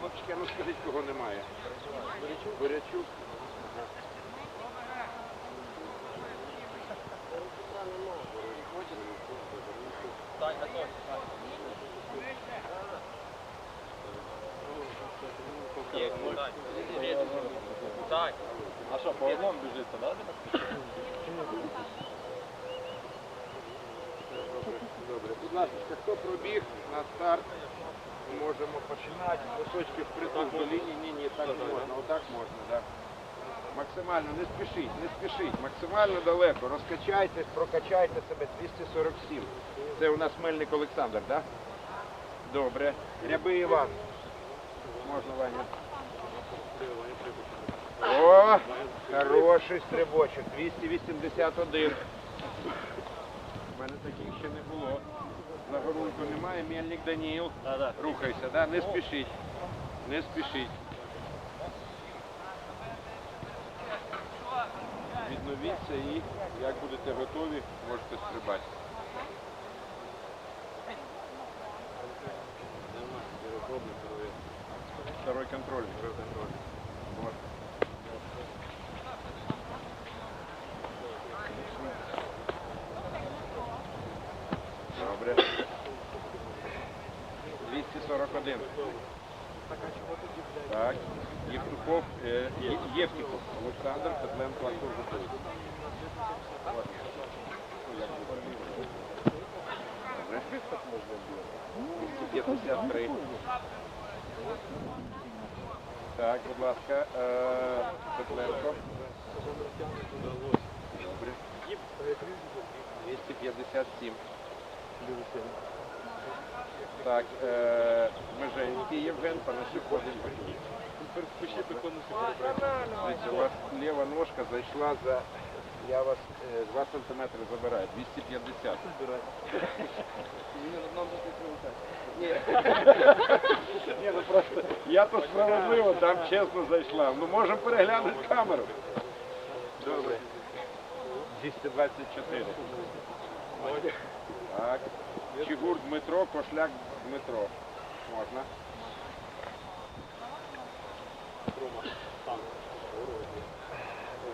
Хлопчики, ну скажіть, кого немає. Бурячук. А що, по одному біжиться, да? Добре, будь ласка, хто пробіг на старт, можемо починати. Носочки впритул до лінії. Ні, ні, так не можна, отак можна, так. Максимально, не спішіть, не спішіть, максимально далеко. Розкачайтесь, прокачайте себе 247. Це у нас Мельник Олександр, так? Добре. Ряби Іван. Можна, Ваня. О, хороший стрибочок. 281. У мене таких ще не було. Загорунку немає, мельник Даніїл. Да-да. Рухайся, да? не спішіть. Не спішіть. Відновіться і як будете готові, можете стрибати. второй контрольник. Второй контрольник. Вот. Добре. 241. Так. Евтюков, э, Евтюков. Олександр Петленко Артур Жукович. Вот. Добре. Где-то 53. Так, будь ласка, е, Петленко. Добре. 257. Так, е, Меженський Євген, Панасюк Вадим Пахій. Пишіть конусі Дивіться, у вас ліва ножка зайшла за... Я вас е, 2 сантиметри забираю, 250. Забираю. Ні. Ні, ну просто я тут справедливо, там чесно зайшла. Ну можемо переглянути камеру. Добре. 224. Так. Чигур Дмитро, кошляк Дмитро. Можна. Трума. Там.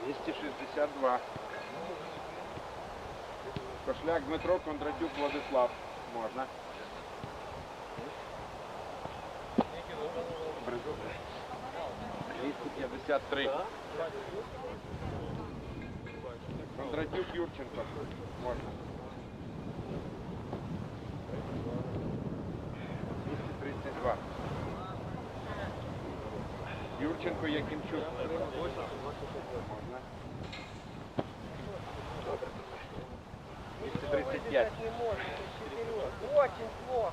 262. Кошляк Дмитро Кондратюк Владислав. Можна. Бризук. 253. Кондратюк Юрченко. Можна. 232. Юрченко Якимчук. Можна. 235. Очень плохо.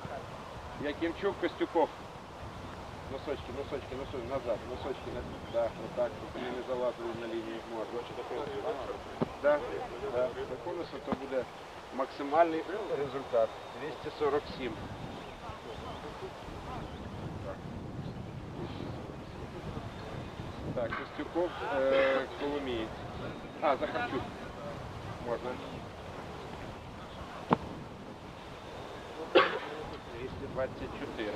Якимчук Костюков. Носочки, носочки, носочки, назад, носочки, на... да, вот так, щоб вони не залазили на лінію можна. Да, да, до конусу то буде максимальний результат. 247. Так, Костюков, е, Коломієць. А, Захарчук. Можна. 224.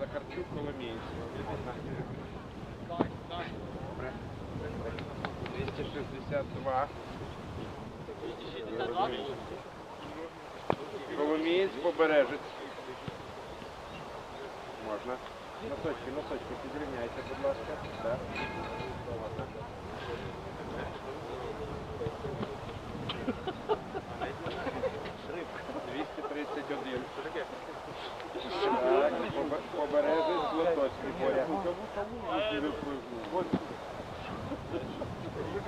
Захарчук Коломієць. Добре. 262. Коломієць, Побережець. Можна. Носочки, носочки, підрівняйте, будь ласка. Да. Можна. Двісті тридцять один. Так, Побе- побережець Златоцький поряд.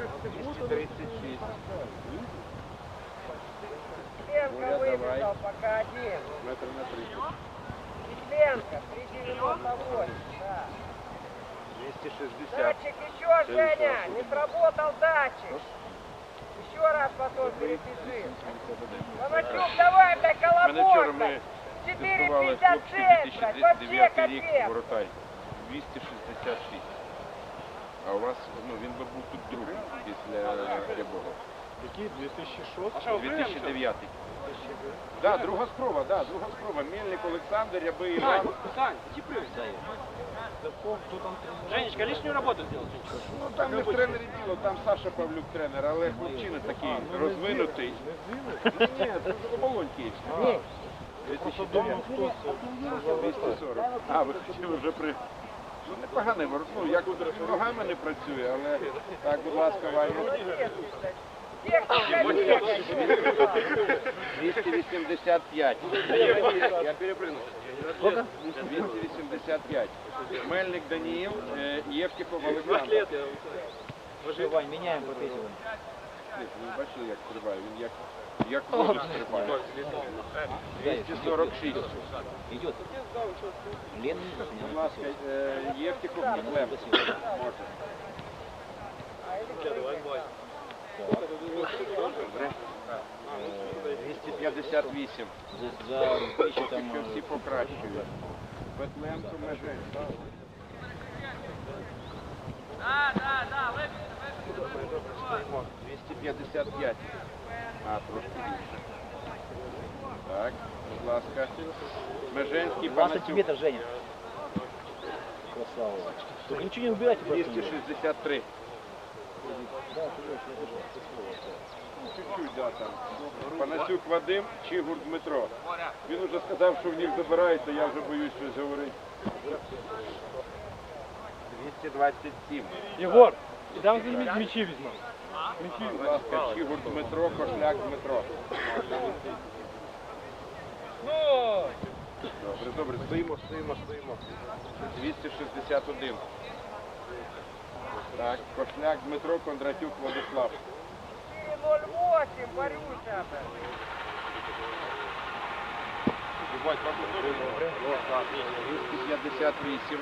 236. Петленко Оля, давай. выбежал пока один. Метр на 30. Петленко, 398, да. 260. Датчик еще, Женя, не сработал датчик. Еще раз потом перепиши. Новачок, давай, блядь, Мене вчора колобок, ми блядь. тестували 4,56, хлопці блядь, вообще 2009 рік капец. Воротай. 266. А у вас, ну, він би був тут другий після Рябого. Який? 2006? 2009. Да, друга спроба, да, друга спроба. Мельник Олександр, Ряби Іван. Сань. Там? Женечка, лишнюю работу сделал. Ну там не в тренері діло, там Саша Павлюк тренер, але хлопчина такий розвинутий. Ні, ні, це оболонь київський. Ні. 240. А, ви хотіли вже при... Ну, непоганий ворот. Ну, як ногами не працює, але так, будь ласка, Ваня. Техника есть. 285. Я перепрыгнул. 285. Мельник е, Олександр. лет я Вань, меняем профессию. Ви бачили, як стрибає? Він як, як воду стрибає. 246. Идет. Лен. Будь ласка, е. Може. Добре. 258. За, за тысячу там... Тільки всі покращують. Петленко межень. Да, да, да, вы 255. А, трошки більше. Так, будь ласка. Меженський 20 Панасюк. метров, Женя. Красава. Только ничего не убирайте просто. 263. Чуть-чуть, да, там. Панасюк Вадим, Чигур Дмитро. Він уже сказав, що в них забирається, я вже боюсь щось говорити. 227. Єгор, ідемо з м'ячі візьмемо. Будь ласка, Чигур Дмитро, Кошляк Дмитро. Добре, добре, стоїмо, стоїмо, стоїмо. 261. Так, Кошляк Дмитро, Кондратюк Владислав. 08, Борюся. 258.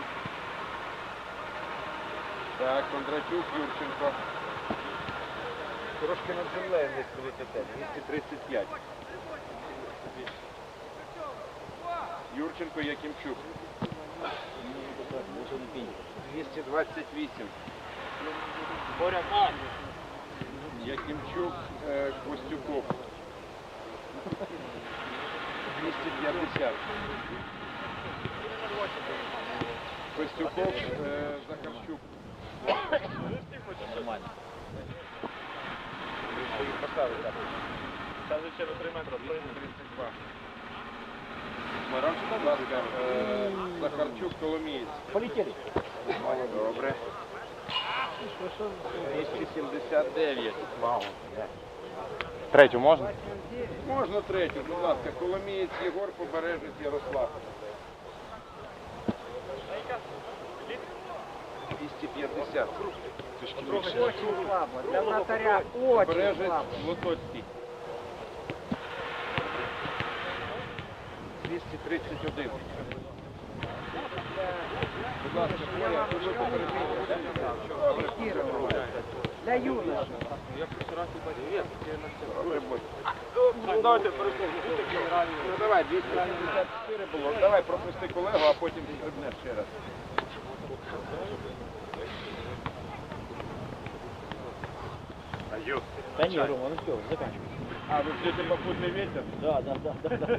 Так, Кондратюк, Юрченко. Трошки над землею не летите. 235. Юрченко, Якимчук. 228. Якимчук, е, Костюков. 250. Костюков, е, Захарчук. Нормально. Це ще до 3 метри. 32. Будь ласка, е, Захарчук, Коломієць. Полетели. Добре. 279. Третю можна? Можна третю, будь ласка. Коломієць Єгор, Побережець Ярослав. 250. Очень слабо. Для вратаря очень Побережець слабо. Лотоцький. 231. Будь ласка, Коля, ви попередите. Добре, Для юношей. добре, будь. Ну, давайте. Ну давай, 274 було. Давай пропусти колегу, а потім стрибнеш ще раз. Да не, Рома, ну все, заканчивай. А, ви ждете попутний ветер? Да, да, да, да. да.